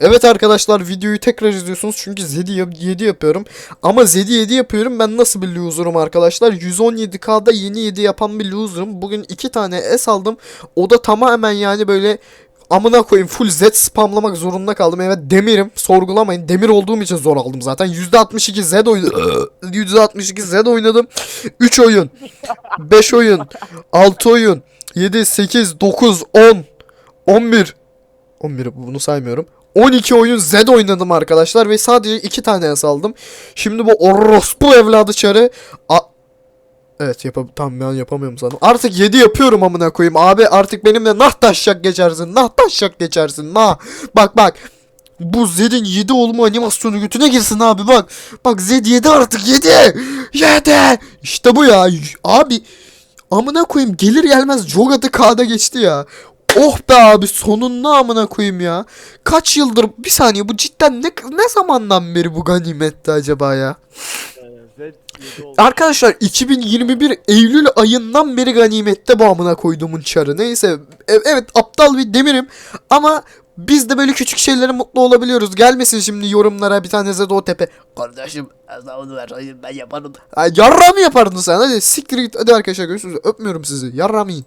Evet arkadaşlar videoyu tekrar izliyorsunuz çünkü Zedi 7 yapıyorum. Ama Zedi 7 yapıyorum ben nasıl bir loser'ım arkadaşlar? 117k'da yeni 7 yapan bir loser'ım. Bugün 2 tane S aldım. O da tamamen yani böyle amına koyayım full Z spamlamak zorunda kaldım. Evet demirim sorgulamayın. Demir olduğum için zor aldım zaten. %62 Z oynadım. %62 Z oynadım. 3 oyun. 5 oyun. 6 oyun. 7, 8, 9, 10. 11. 11 bunu saymıyorum. 12 oyun Z oynadım arkadaşlar ve sadece 2 tane S aldım. Şimdi bu orospu evladı çarı Evet yapam tamam ben yapamıyorum sanırım. Artık 7 yapıyorum amına koyayım. Abi artık benimle nah taşacak geçersin. Nah taşacak geçersin. Nah. Bak bak. Bu Zed'in 7 olma animasyonu götüne girsin abi bak. Bak Zed 7 artık 7. 7. İşte bu ya. Abi amına koyayım gelir gelmez Jogat'ı K'da geçti ya. Oh be abi sonunda amına koyayım ya. Kaç yıldır bir saniye bu cidden ne ne zamandan beri bu ganimetti acaba ya? Z 7 oldu. Arkadaşlar 2021 Eylül ayından beri ganimette bu amına koyduğumun çarı. Neyse e- evet aptal bir demirim ama biz de böyle küçük şeylere mutlu olabiliyoruz. Gelmesin şimdi yorumlara bir tane Zedo Tepe. Kardeşim hesabını ver hayır ben yaparım. Ay, yarra mı yapardın sen? Hadi siktir git. Hadi arkadaşlar görüşürüz. Öpmüyorum sizi. Yarramayın.